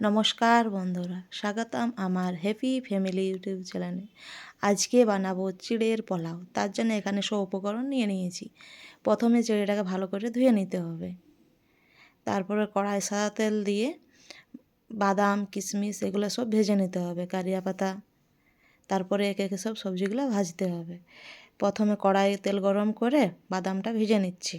নমস্কার বন্ধুরা, স্বাগতম আমার হ্যাপি ফ্যামিলি ইউটিউব চ্যানেলে আজকে বানাবো চিড়ের পোলাও, তার জন্য এখানে সব উপকরণ নিয়ে নিয়েছি। প্রথমে চিড়েটাকে ভালো করে ধুয়ে নিতে হবে। তারপরে কড়াই সাদা তেল দিয়ে বাদাম, কিশমিশ এগুলো সব ভেজে নিতে হবে, কারিয়া পাতা। তারপরে একে একে সব সবজিগুলো ভাজতে হবে। প্রথমে কড়াই তেল গরম করে বাদামটা ভেজে নিচ্ছি।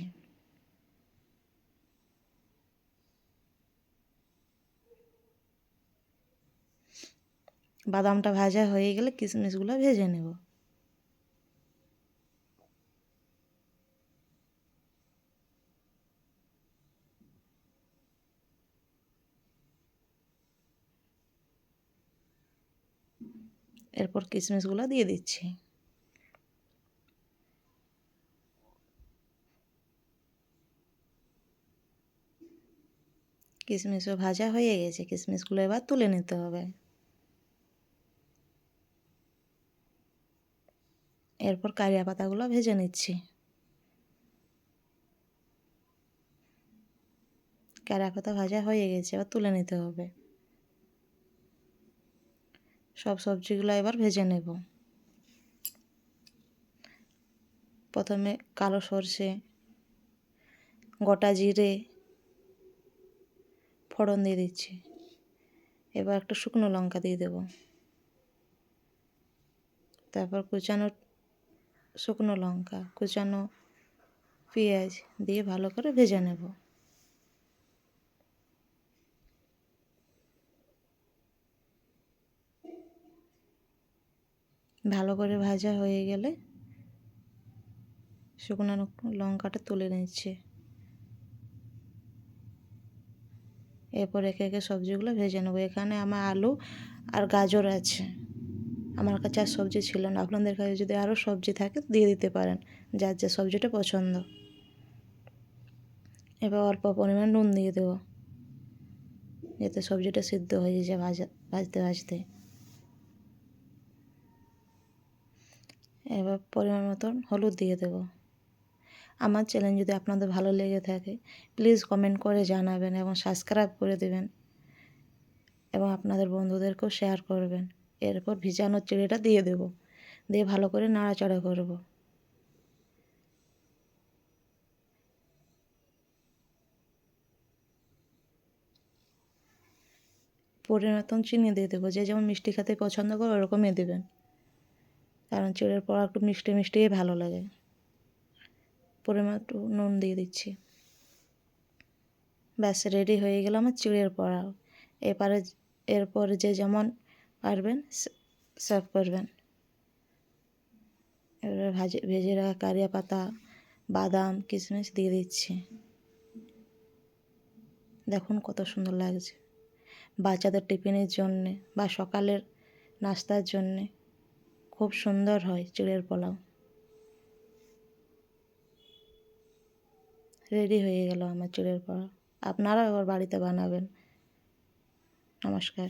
বাদামটা ভাজা হয়ে গেলে কিশমিশগুলো ভেজে নেব। এরপর কিশমিশগুলো দিয়ে দিচ্ছি। কিশমিশও ভাজা হয়ে গেছে, কিশমিশগুলো এবার তুলে নিতে হবে। এরপর কারিয়া পাতাগুলো ভেজে নিচ্ছি। কারিয়া পাতা ভাজা হয়ে গেছে, এবার তুলে নিতে হবে। সব সবজিগুলো এবার ভেজে নেব। প্রথমে কালো সর্ষে, গোটা জিরে, ফোড়ন দিয়ে দিচ্ছি। এবার একটা শুকনো লঙ্কা দিয়ে দেব। তারপর কুচানো শুকনো লঙ্কা, কুচানো পেঁয়াজ দিয়ে ভালো করে ভেজে নেব। ভালো করে ভাজা হয়ে গেলে শুকনো লঙ্কাটা তুলে নিচ্ছে। এরপর একে একে সবজিগুলো ভেজে নেব। এখানে আমার আলু আর গাজর আছে। আমার কাছে আর সবজি ছিল না। আপনাদের কাছে যদি আরও সবজি থাকে, দিয়ে দিতে পারেন, যার যে সবজিটা পছন্দ। এবার অল্প পরিমাণ নুন দিয়ে দেবো, যাতে সবজিটা সিদ্ধ হয়ে যায় ভাজা, ভাজতে ভাজতে। এবার পরিমাণ মতন হলুদ দিয়ে দেবো। আমার চ্যানেল যদি আপনাদের ভালো লেগে থাকে প্লিজ কমেন্ট করে জানাবেন এবং সাবস্ক্রাইব করে দেবেন এবং আপনাদের বন্ধুদেরকেও শেয়ার করবেন। এরপর ভিজানো চিড়েটা দিয়ে দেব। দিয়ে ভালো করে নাড়াচাড়া করব। পরিণতন চিনি দিয়ে দেবো। যে যেমন মিষ্টি খেতে পছন্দ করে ওরকমই দেবেন। কারণ চিড়ের পর একটু মিষ্টি মিষ্টিই ভালো লাগে। পরিমাণ একটু নুন দিয়ে দিচ্ছি। ব্যাস রেডি হয়ে গেল আমার চিড়ের পড়া এবারে, এরপর যে যেমন পারবেন সার্ভ করবেন। এবার ভাজে, ভেজে রাখা কারিয়া পাতা বাদাম কিশমিশ দিয়ে দিচ্ছি। দেখুন কত সুন্দর লাগছে। বাচ্চাদের টিফিনের জন্যে বা সকালের নাস্তার জন্যে খুব সুন্দর হয় চিড়ের পোলাও। রেডি হয়ে গেল আমার চিড়ের পোলাও। আপনারাও আবার বাড়িতে বানাবেন। নমস্কার।